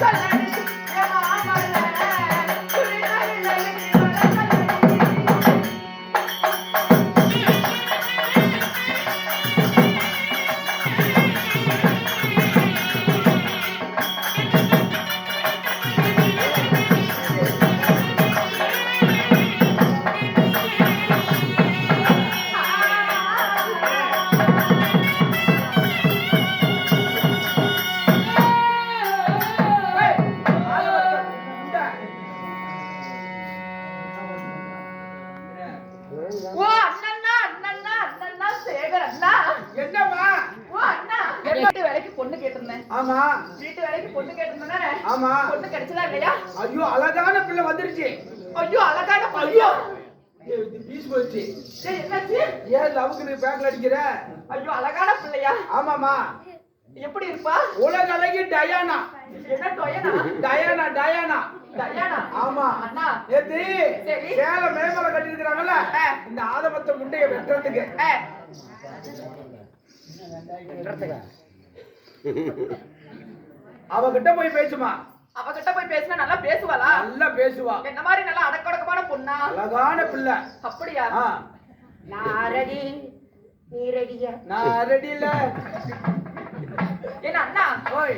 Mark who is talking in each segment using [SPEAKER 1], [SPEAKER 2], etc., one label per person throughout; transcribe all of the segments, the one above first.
[SPEAKER 1] சொல்ல
[SPEAKER 2] என்னம்மா?
[SPEAKER 1] ஓ அண்ணா. வீட்டு வேலைக்கு பொண்ணு கேட்டிருந்தேன்.
[SPEAKER 2] ஆமா.
[SPEAKER 1] வீட்டு வேலைக்கு பொண்ணு கேட்டிருந்தேன்
[SPEAKER 2] ஆமா.
[SPEAKER 1] பொண்ணு கிடைச்சதா இல்லையா?
[SPEAKER 2] ஐயோ அழகான பிள்ளை வந்துருச்சு.
[SPEAKER 1] ஐயோ அழகான
[SPEAKER 2] இது பீஸ் போச்சு.
[SPEAKER 1] ஏய், என்னாச்சு?
[SPEAKER 2] ஏன் லவுக்கு நீ பேக்ல அடிக்கிற?
[SPEAKER 1] ஐயோ அழகான பிள்ளையா?
[SPEAKER 2] ஆமாமா
[SPEAKER 1] எப்படி இருப்பா?
[SPEAKER 2] உலக அழகி டயானா.
[SPEAKER 1] என்ன டொயனா?
[SPEAKER 2] Diana Diana. ஆமா.
[SPEAKER 1] அண்ணா.
[SPEAKER 2] நேத்து
[SPEAKER 1] சரி.
[SPEAKER 2] சேலை மேம்பல கட்டி இருக்கிறாங்கல்ல. இந்த ஆதமத்த முண்டைய வெட்டுறதுக்கு. அவகிட்ட போய் பேசுமா?
[SPEAKER 1] அவகிட்ட போய் பேசினா நல்லா பேசுவாளா?
[SPEAKER 2] நல்லா பேசுவா.
[SPEAKER 1] என்ன மாதிரி நல்லா அடக்கடக்கமான பொண்ணா?
[SPEAKER 2] அழகான பிள்ளை.
[SPEAKER 1] அப்படியா?
[SPEAKER 2] ஆ,
[SPEAKER 1] நான் ரெடி நீ ரெடியா
[SPEAKER 2] நான் ரெடியில
[SPEAKER 1] என்ன அண்ணா.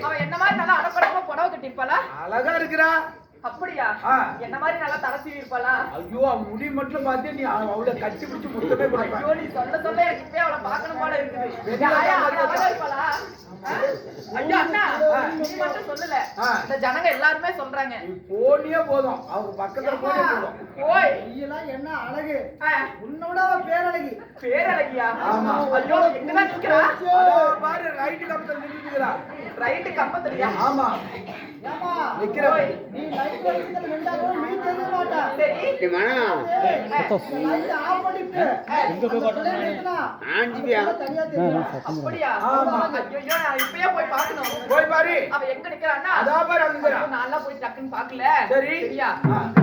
[SPEAKER 1] அவ என்ன மாதிரி நல்லா அடக்கடக்கமா புடவை கட்டிருப்பாளா
[SPEAKER 2] அழகா இருக்கிறா.
[SPEAKER 1] அப்படியா. என்ன மாதிரி நல்லா தலை சீவி இருப்பாளா
[SPEAKER 2] ஐயோ அவ முடி மட்டும் பார்த்து நீ அவ- அவளை கட்டி பிடிச்சு முத்தமே கொடுப்ப
[SPEAKER 1] ஐயோ நீ சொல்ல சொல்ல எனக்கு இப்பவே அவளை பார்க்கணும் போல இருக்குது.
[SPEAKER 2] வெளியில
[SPEAKER 1] ஐயா,
[SPEAKER 2] தான்
[SPEAKER 1] அவ அழகா இருப்பாளா ஆ? ஐயா அண்ணா
[SPEAKER 2] ஆ.
[SPEAKER 1] நீ மட்டும் சொல்லல. இந்த ஜனங்க எல்லாருமே சொல்றாங்க.
[SPEAKER 2] போனியே போதும். அவங்க பக்கத்துல போனே போதும்.
[SPEAKER 1] ஓய்.
[SPEAKER 3] நீலாம் என்ன அழகு? உன்னோட அவ பேரழகி.
[SPEAKER 1] பேரழகியா?
[SPEAKER 2] ஆமா.
[SPEAKER 1] ஐயோ நிக்கிறா?
[SPEAKER 2] பாரு ரைட்டு கம்பத்துல
[SPEAKER 1] ரைட்டு கம்பத்துலயா?
[SPEAKER 2] ஆமா.
[SPEAKER 3] ஏமா போய் பாட்டா ஆஞ்சிபியா தனியா தெரியும்?
[SPEAKER 1] அப்படியா?
[SPEAKER 2] ஆமா.
[SPEAKER 1] ஐயோ நான் இப்பயே போய் பார்க்கணும்
[SPEAKER 2] போய் பாரு.
[SPEAKER 1] அவ எங்க நிக்கிறான்னா?
[SPEAKER 2] அதா பாரு அங்க.
[SPEAKER 1] ஐயோ, நான்லாம் போய் டக்குன்னு பார்க்கல
[SPEAKER 2] சரி.
[SPEAKER 1] சரியா?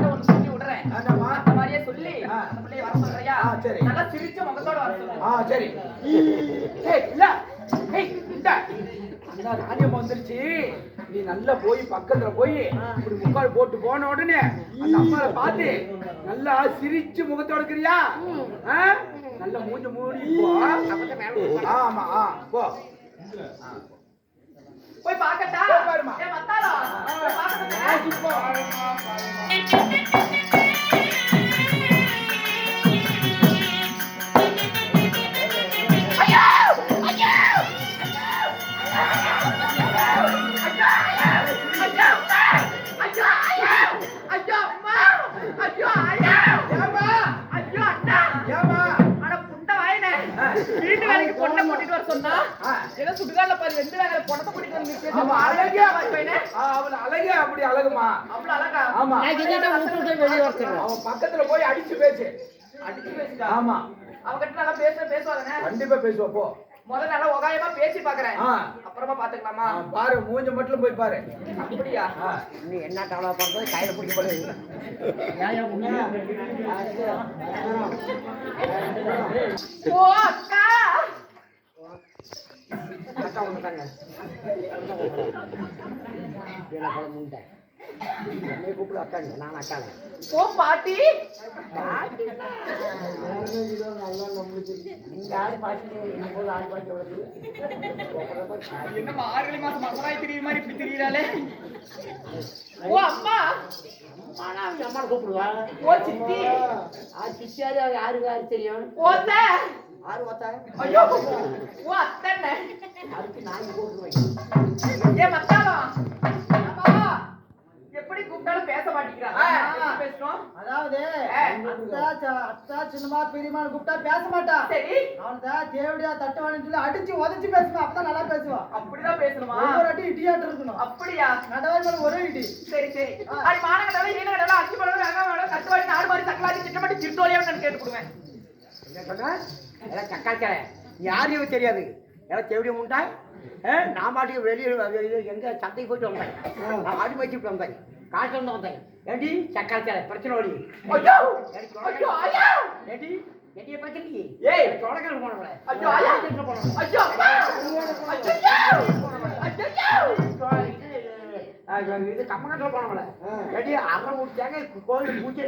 [SPEAKER 1] ஒண்ணு சொல்லி விடுறேன். அந்த மாதிரியே சொல்லி. அந்த பிள்ளைய வர சொல்றியா?
[SPEAKER 2] சரி.
[SPEAKER 1] நல்லா சிரிச்ச முகத்தோட வர சொல்லு.
[SPEAKER 2] ஆ சரி. இல்ல. இந்த. அந்த ராணியம் வந்துருச்சு. நீ நல்லா போய் பக்கத்துல போய் இப்படி முக்கால் போட்டு போன உடனே அந்த அம்மாவை பார்த்து நல்லா சிரிச்சு முகத்தோட இருக்கிறியா? நல்லா மூஞ்சி மூடி போ. ஆமா ஆ போ.
[SPEAKER 1] போய் பார்க்கட்டா?
[SPEAKER 2] போய்
[SPEAKER 1] சொன்னா. ஏதோ சுடுகாடுல பாரு வந்து நிறுத்தி
[SPEAKER 2] அவன்
[SPEAKER 1] வச்சிருக்கா.
[SPEAKER 2] அழகே
[SPEAKER 1] பாரு பையனே.
[SPEAKER 2] ஆ, அவன் அழகே அப்படி அழகுமா?
[SPEAKER 1] அவ்வளவு அழகா?
[SPEAKER 2] ஆமா.
[SPEAKER 3] வெளியே வரணும்
[SPEAKER 2] அவன் பக்கத்துல போய் அடிச்சு பேசு.
[SPEAKER 1] அடிச்சு பேசுடா
[SPEAKER 2] ஆமா.
[SPEAKER 1] அவகிட்ட நல்லா பேச பேசுவாங்க
[SPEAKER 2] கண்டிப்பா பேசுவா போ.
[SPEAKER 1] முதல்ல நல்லா உகாயமா பேசி பாக்குறேன். அப்புறமா பாத்துக்கலாமா?
[SPEAKER 2] பாரு மூஞ்ச மட்டும் போய் பாரு.
[SPEAKER 1] அப்படியா.
[SPEAKER 3] நீ என்ன டவலா பண்றது கையில பிடிக்க போறது
[SPEAKER 1] ஓ அக்கா!
[SPEAKER 3] அக்கா வந்துட்டாங்க. என்ன படம் முண்டை என்னை கூப்பிடு அக்காங்க நான் அக்காங்க
[SPEAKER 1] ஓ பாட்டி.
[SPEAKER 3] நீங்க ஆடு பாட்டு? என்ன போது ஆடு பாட்டு வருது
[SPEAKER 1] என்ன மார்கழி மாசம் மசராய் திரியுற மாதிரி இப்படி திரியிறாளே? ஓ அம்மா.
[SPEAKER 3] ஆனா அவங்க அம்மா கூப்பிடுவா?
[SPEAKER 1] ஓ சித்தி.
[SPEAKER 3] ஆ யாருக்கு யாரு? தெரியும்?
[SPEAKER 1] ஓ ஐயோ ஓ அத்தனை
[SPEAKER 3] அதுக்கு நான்
[SPEAKER 1] ஏ எப்படி கூப்பிட்டாலும் பேச மாட்டேங்கிறா எப்படி பேசணும்
[SPEAKER 3] அதாவது. அத்தா சின்னமா கூப்பிட்டா பேச மாட்டா
[SPEAKER 1] சரி.
[SPEAKER 3] அவன் தான் தேவடியா தட்டுவான்னு சொல்லி அடிச்சு உதச்சு பேசுவான். அப்பதான் நல்லா பேசுவான்.
[SPEAKER 1] அப்படிதான் பேசணுமா
[SPEAKER 3] ஒவ்வொரு அடி இடியாட்டு இருக்கணும்.
[SPEAKER 1] அப்படியா?
[SPEAKER 3] நடவாய் மேல ஒரே இடி.
[SPEAKER 1] சரி சரி. அடி மானங்கடல ஈனங்கடல அஞ்சு பழம் வெங்காயம் கட்டுவாடி நாடு மாதிரி தக்கலாடி திட்டமாட்டி திருத்தோலியாவும் நான் கேட்டு கொடுவேன்
[SPEAKER 3] என்ன சொன்ன? எல்லாம் சக்காச்சார யாரையும் தெரியாது எல்லாம் தேவடியா முண்டா நான் பாட்டுக்கு வெளியே வெளியே எங்க சந்தைக்கு போயிட்டு வந்தேன் நான் ஆடி வச்சுட்டு வந்தேன் காசு வந்து வந்தேன் ஏண்டி சக்காச்சார பிரச்சனை
[SPEAKER 1] ஐயோ
[SPEAKER 3] ஏண்டி என்னைய
[SPEAKER 1] ஏய்.
[SPEAKER 3] தொடக்கல் போனவள
[SPEAKER 1] ஐயோ ஐயோ ஐயோ அப்பா! ஐயோ ஐயோ
[SPEAKER 3] இது கம்மங்கட்டில் போனவள ஏண்டி அரை ஊட்டாங்க கோயில் பூஜை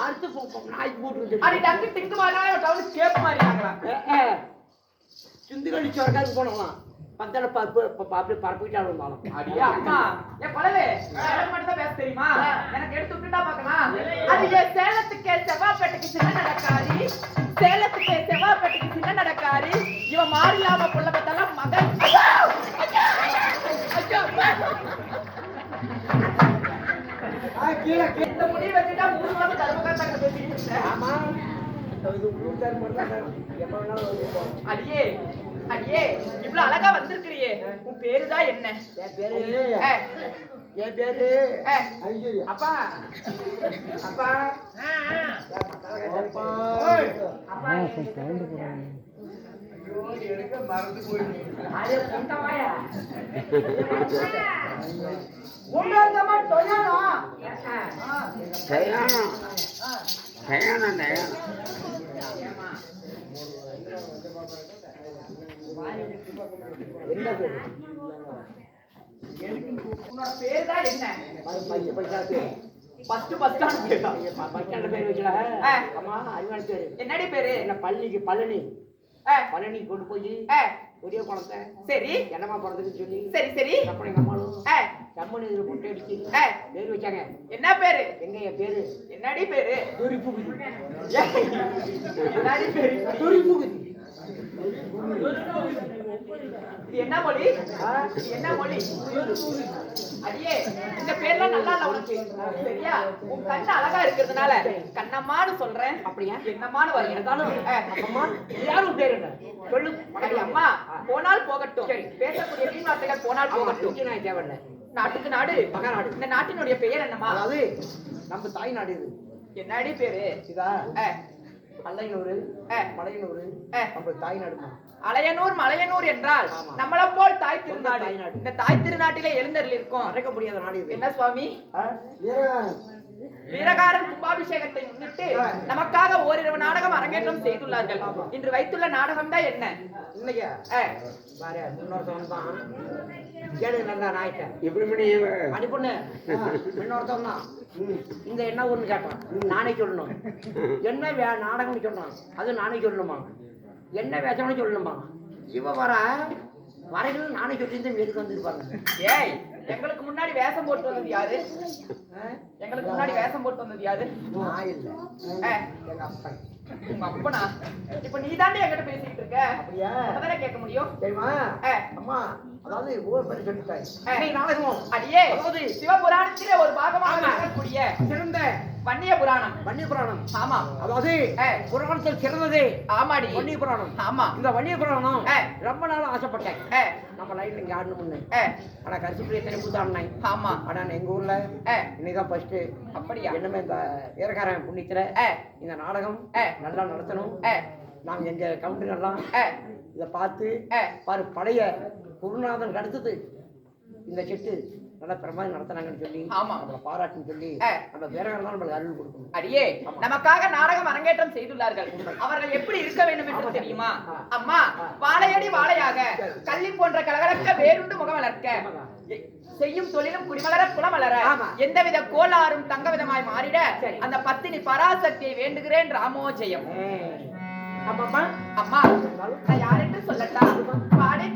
[SPEAKER 3] அறுத்து போப்போம் நாய்க்கு போட்டு
[SPEAKER 1] அடி டங்கு டிங்கு மாறினாலும் டவுன் கேப் மாறினாங்களா
[SPEAKER 3] சிந்துக்கடி சொரக்காருக்கு போனோமா பந்தல பரப்பு அப்படி பரப்பிட்டாலும் இருந்தாலும்
[SPEAKER 1] அடியே அம்மா. என் பழவே எனக்கு மட்டும் தான் பேச தெரியுமா? எனக்கு எடுத்து விட்டுட்டா பார்க்கலாம் அது என் சேலத்துக்கே செவ்வாப்பேட்டைக்கு சின்ன நடக்காரி. சேலத்துக்கே செவ்வாப்பேட்டைக்கு சின்ன நடக்காரி. இவன் மாறிலாம புள்ள இந்த முடி வச்சுட்டா மூணு.
[SPEAKER 3] ஆமா. வேணாலும் வந்து போகும்.
[SPEAKER 1] அடியே அடியே இவ்வளவு அழகா வந்திருக்கிறியே. உன் பேருதான் என்ன?
[SPEAKER 3] என் பேரு?
[SPEAKER 1] ஏ,
[SPEAKER 3] என் பேரு?
[SPEAKER 1] ஏ,
[SPEAKER 3] அப்பா. அப்பா. அப்பா. என்ன பையன் பைசாத்து
[SPEAKER 1] ஃபர்ஸ்ட் பஸ் ஸ்டாண்ட் பேரா என்னடி பேரு
[SPEAKER 3] என்ன பள்ளிக்கு பழனி பழனி கொண்டு போய் பெரிய குழந்தை
[SPEAKER 1] சரி.
[SPEAKER 3] என்னம்மா பிறந்ததுன்னு சொல்லி
[SPEAKER 1] சரி சரி.
[SPEAKER 3] அம்மாவும்
[SPEAKER 1] ஏ,
[SPEAKER 3] கம்மனு இதில் முட்டை அடிச்சு பேர் வச்சாங்க.
[SPEAKER 1] என்ன பேரு?
[SPEAKER 3] எங்க என் பேரு?
[SPEAKER 1] என்னடி பேரு?
[SPEAKER 3] துரிப்புகுதி.
[SPEAKER 1] என்னடி பேரு?
[SPEAKER 3] துரிப்புகுதி.
[SPEAKER 1] என்ன மொழி? என்ன மொழி? அடியே இந்த பேர்லாம் நல்லா இல்ல உனக்கு. சரியா? உன் கண்ணு அழகா இருக்கிறதுனால கண்ணம்மான்னு சொல்றேன்.
[SPEAKER 3] அப்படியா?
[SPEAKER 1] என்னம்மான்னு வரும்
[SPEAKER 3] இருந்தாலும் அம்மா. யாரும் பேர் சொல்லு.
[SPEAKER 1] அம்மா போனால் போகட்டும். பேசக்கூடிய வீண் வார்த்தைகள் போனால் போகட்டும்.
[SPEAKER 3] போகட்டும் நான் தேவையில்லை.
[SPEAKER 1] நாட்டுக்கு நாடு.
[SPEAKER 3] மகாநாடு.
[SPEAKER 1] இந்த நாட்டினுடைய பெயர் என்னம்மா?
[SPEAKER 3] அதாவது நம்ம தாய் நாடு இது.
[SPEAKER 1] என்னடி பேரு?
[SPEAKER 3] இதா?
[SPEAKER 1] ஏ.
[SPEAKER 3] மலையனூர். நம்ம தாய் நாடுமா
[SPEAKER 1] அலையனூர் மலையனூர் என்றால். நம்மள போல் தாய் திருநாடு. இந்த தாய் திருநாட்டிலே எழுந்தருள் இருக்கும்.
[SPEAKER 3] மறக்க முடியாத நாடு இது.
[SPEAKER 1] என்ன சுவாமி?
[SPEAKER 3] வீரகாரன்.
[SPEAKER 1] கும்பாபிஷேகத்தை முன்னிட்டு நமக்காக ஓரிரவு நாடகம் அரங்கேற்றம் செய்துள்ளார்கள். இன்று வைத்துள்ள நாடகம் தான் என்ன
[SPEAKER 3] பாரு இன்னொருத்தவன் தான் கேளு நல்லா நாய்க்க
[SPEAKER 4] இப்படி பண்ணி
[SPEAKER 3] அனுப்புண்ணு இன்னொருத்தவன் தான் இந்த என்ன ஒண்ணு கேட்டான்? நானே சொல்லணும். என்ன வே நாடகம்னு சொன்னான். அது நானே சொல்லணுமா? என்ன வேஷம்னு சொல்லணுமா? இவ வர வரைகள் நானே சொல்லியிருந்தேன் எதுக்கு வந்திருப்பாங்க.
[SPEAKER 1] ஏய் எங்களுக்கு முன்னாடி வேஷம் போட்டு வந்தது யாரு? எங்களுக்கு முன்னாடி வேஷம் போட்டு வந்தது யாரு?
[SPEAKER 3] நான் இல்லை. எங்க அப்பன்.
[SPEAKER 1] உங்க அப்பனா? இப்ப நீ தாண்டி என்கிட்ட பேசிட்டு இருக்க.
[SPEAKER 3] அப்படியா?
[SPEAKER 1] கேட்க முடியும்?
[SPEAKER 3] தெரியுமா? அம்மா அதாவது. இன்னைக்கு நாடகம்
[SPEAKER 1] அடியே
[SPEAKER 3] அதாவது
[SPEAKER 1] சிவபுராணத்திலே ஒரு பாகமாக. இருக்கக்கூடிய
[SPEAKER 3] சிறந்த
[SPEAKER 1] வன்னிய புராணம்
[SPEAKER 3] வன்னிய புராணம்
[SPEAKER 1] ஆமா.
[SPEAKER 3] அதாவது. புராணத்தில் சிறந்ததே
[SPEAKER 1] ஆமாடி.
[SPEAKER 3] வன்னிய புராணம்
[SPEAKER 1] ஆமா.
[SPEAKER 3] இந்த வன்னிய புராணம். ரொம்ப நாள் ஆசைப்பட்டேன். நம்ம லைன்ல இங்க ஆடணும்னு ஆனா கருத்துப்பிரிய திரைப்பு ஆடினேன்
[SPEAKER 1] ஆமா.
[SPEAKER 3] ஆனா எங்க ஊர்ல
[SPEAKER 1] ஏ,
[SPEAKER 3] இன்னைதான் ஃபர்ஸ்ட்
[SPEAKER 1] அப்படியா?
[SPEAKER 3] என்னமே இந்த வீரகாரன் புண்ணியத்துல இந்த நாடகம். நல்லா நடத்தணும். நாங்க எங்க கவுண்டர் எல்லாம்
[SPEAKER 1] ஏ,
[SPEAKER 3] இதை பார்த்து. பாரு பழைய குருநாதன் அடுத்தது இந்த செட்டு நல்லா பிரமாதம் நடத்துனாங்கன்னு சொல்லி
[SPEAKER 1] ஆமா.
[SPEAKER 3] நம்மளை பாராட்டுன்னு சொல்லி. நம்ம வீரகாரன் தான் நம்மளுக்கு அருள் கொடுக்கணும்.
[SPEAKER 1] அடியே நமக்காக நாடகம் அரங்கேற்றம் செய்துள்ளார்கள். அவர்கள் எப்படி இருக்க வேண்டும் என்று தெரியுமா? அம்மா வாழையடி வாழையாக கள்ளி போன்ற கலகலக்க வேறுண்டு முகம் வளர்க்க செய்யும் தொழிலும் குடிமலர குலமலர. எந்தவித கோளாறும் தங்க விதமாய் மாறிட அந்த பத்தினி பராசக்தியை வேண்டுகிறேன் ராமோஜெயம்
[SPEAKER 3] ஆமாம்மா.
[SPEAKER 1] அம்மா நான் யாரென்று சொல்லட்டா? பாடி